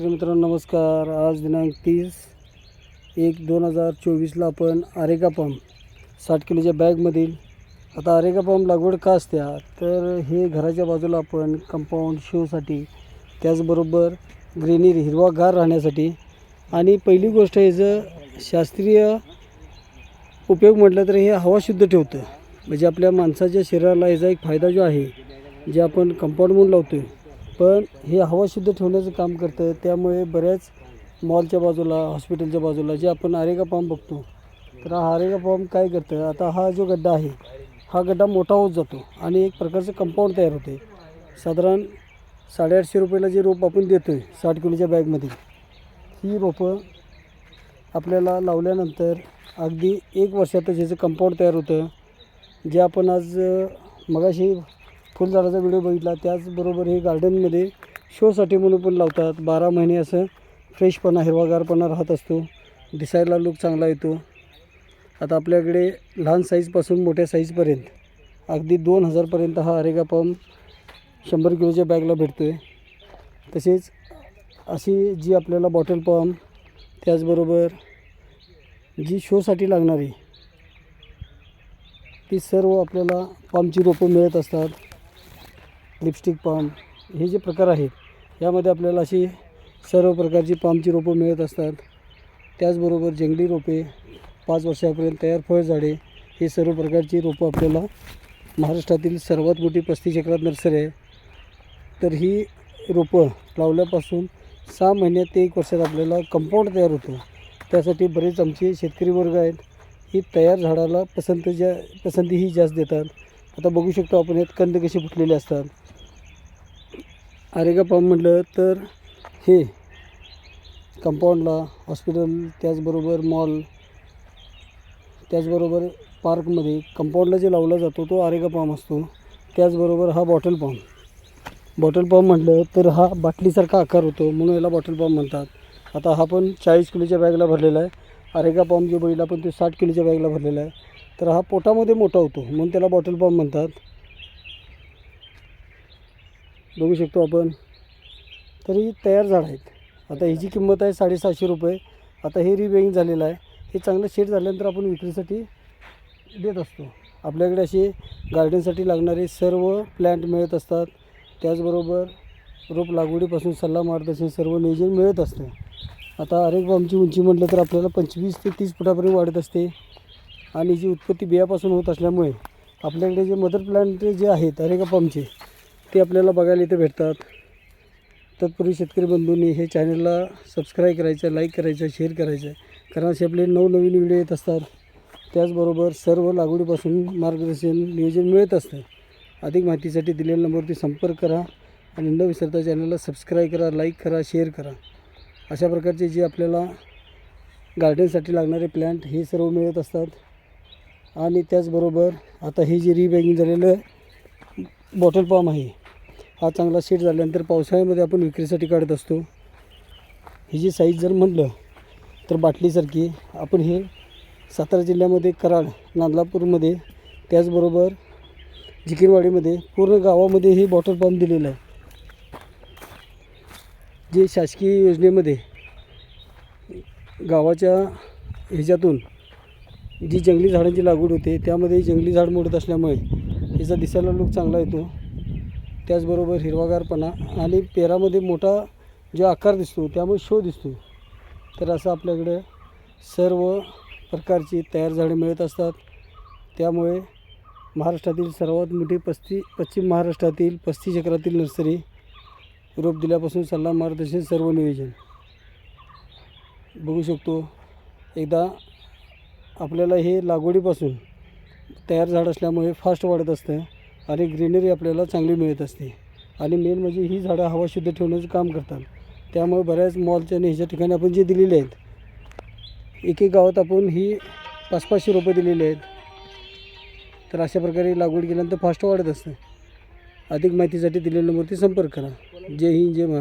मित्रांनो नमस्कार. आज दिनांक तीस एक दोन हजार चोवीसला आपण आरेका पंप साठ किलोच्या बॅगमधील आता आरेका पंप लागवड का असत्या तर हे घराच्या बाजूला आपण कंपाऊंड शोसाठी त्याचबरोबर ग्रेनीर हिरवागार राहण्यासाठी आणि पहिली गोष्ट ह्याचं शास्त्रीय उपयोग म्हटलं तर हे हवा शुद्ध ठेवतं. म्हणजे आपल्या माणसाच्या शरीराला याचा एक फायदा जो आहे जे आपण कंपाऊंड म्हणून लावतो पण हे हवा शुद्ध ठेवण्याचं काम करतं त्यामुळे बऱ्याच मॉलच्या बाजूला हॉस्पिटलच्या बाजूला जे आपण आरेगा पाम बघतो तर हा आरेगा पाम काय करतं आता हा जो गड्डा आहे हा गड्डा मोठा होत जातो आणि एक प्रकारचं कंपाऊंड तयार होते. साधारण साडेआठशे रुपयाला जे रोप आपण देतो आहे साठ किलोच्या बॅगमध्ये ही रोपं आपल्याला लावल्यानंतर अगदी एक वर्षातच ह्याचं कंपाऊंड तयार होतं. जे आपण आज मगाशी फुलझाडाचा व्हिडिओ बघितला. त्याचबरोबर हे गार्डनमध्ये शोसाठी म्हणून पण लावतात. बारा महिने असं फ्रेशपणा हिरवागारपणा राहत असतो. दिसायला लुक चांगला येतो. आता आपल्याकडे लहान साईजपासून मोठ्या साईजपर्यंत अगदी दोन हजारपर्यंत हा अरेगा पंप शंभर किलोच्या बॅगला भेटतो आहे तसेच अशी जी आपल्याला बॉटल पंप त्याचबरोबर जी शोसाठी लागणारी ती सर्व आपल्याला पामची रोपं मिळत असतात. लिपस्टिक पाम हे जे प्रकार आहेत यामध्ये आपल्याला अशी सर्व प्रकारची पामची रोपं मिळत असतात. त्याचबरोबर जंगली रोपे पाच वर्षापर्यंत तयार फळझाडे हे सर्व प्रकारची रोपं आपल्याला महाराष्ट्रातील सर्वात मोठी पस्तीस एकरात नर्सरी आहे. तर ही रोपं लावल्यापासून सहा महिन्यात ते एक वर्षात आपल्याला कंपाऊंड तयार होतो. त्यासाठी बरेच आमचे शेतकरी वर्ग आहेत. ही तयार झाडाला पसंत ज्या पसंती ही जास्त देतात. आता बघू शकतो आपण यात कंद कसे फुटलेले असतात. आरेगा पंप म्हटलं तर हे कंपाऊंडला हॉस्पिटल त्याचबरोबर मॉल त्याचबरोबर पार्कमध्ये कंपाऊंडला जे लावला जातो तो आरेगा पंप असतो त्याचबरोबर हा बॉटल पंप. बॉटल पंप म्हटलं तर हा बाटलीसारखा आकार होतो म्हणून याला बॉटल पंप म्हणतात. आता हा पण चाळीस किलोच्या बॅगला भरलेला आहे. आरेगा पंप जो बैल पण तो साठ किलोच्या बॅगला भरलेला आहे. तर हा पोटामध्ये मोठा होतो म्हणून त्याला बॉटल पंप म्हणतात. बघू शकतो आपण. तरी तयार झाड आहेत. आता ह्याची किंमत आहे साडेसहाशे रुपये. आता हे रिबेगिंग झालेलं आहे. हे चांगलं शेड झाल्यानंतर आपण विक्रीसाठी देत असतो. आपल्याकडे असे गार्डनसाठी लागणारे सर्व प्लॅन्ट मिळत असतात. त्याचबरोबर रोप लागवडीपासून सल्ला मार्गदर्शन सर्व नियोजन मिळत असतं. आता अरेक आमची उंची म्हटलं तर आपल्याला पंचवीस ते तीस फुटापर्यंत वाढत असते. आणि जी उत्पत्ती बियापासून होत असल्यामुळे आपल्याकडे जे मदर प्लांट जे आहेत अरेका पंपचे ते आपल्याला बघायला इथे भेटतात. तत्पूर्वी शेतकरी बंधूंनी हे चॅनलला सबस्क्राईब करायचं लाईक करायचं शेअर करायचं. कारण असे आपले नवनवीन व्हिडिओ येत असतात. त्याचबरोबर सर्व लागवडीपासून मार्गदर्शन नियोजन मिळत असतं. अधिक माहितीसाठी दिलेल्या नंबरवरती संपर्क करा आणि न विसरता चॅनलला सबस्क्राईब करा लाईक करा शेअर करा. अशा प्रकारचे जे आपल्याला गार्डनसाठी लागणारे प्लॅन्ट हे सर्व मिळत असतात. आणि त्याचबरोबर आता हे जे रिबॅगिंग झालेलं बॉटल पाम आहे. हा चांगला सेट झाल्यानंतर पावसाळ्यामध्ये आपण विक्रीसाठी काढत असतो. ही जी साईज जर म्हटलं तर बाटलीसारखी आपण हे सातारा जिल्ह्यामध्ये कराड नांदलापूरमध्ये त्याचबरोबर जिकिरवाडीमध्ये पूर्ण गावामध्ये हे बॉटल पंप दिलेलं आहे. जे शासकीय योजनेमध्ये गावाच्या ह्याच्यातून जी जंगली झाडांची लागवड होते त्यामध्ये जंगली झाड मोडत असल्यामुळे याचा दिसायला लूक चांगला येतो. त्याचबरोबर हिरवागारपणा आणि पेरामध्ये मोठा जो आकार दिसतो त्यामुळे शो दिसतो. तर असं आपल्याकडे सर्व प्रकारची तयार झाडे मिळत असतात. त्यामुळे महाराष्ट्रातील सर्वात मोठी पस्ती पश्चिम महाराष्ट्रातील पस्ती चक्रातील नर्सरी रोप दिल्यापासून सल्ला मार्गदर्शन सर्व नियोजन. बघू शकतो एकदा आपल्याला हे लागवडीपासून तयार झाड असल्यामुळे फास्ट वाढत असतं. आणि ग्रीनरी आपल्याला चांगली मिळत असते. आणि मेन म्हणजे ही झाडं हवा शुद्ध ठेवण्याचं काम करतात. त्यामुळे बऱ्याच मॉलच्या आणि ह्याच्या ठिकाणी आपण जे दिलेले आहेत एक एक गावात आपण ही पाच पाचशे रुपये दिलेले आहेत. तर अशा प्रकारे लागवड केल्यानंतर फास्ट वाढत असतं. अधिक माहितीसाठी दिलेल्या नंबरवरती संपर्क करा. जय हिंद जय महाराष्ट्र.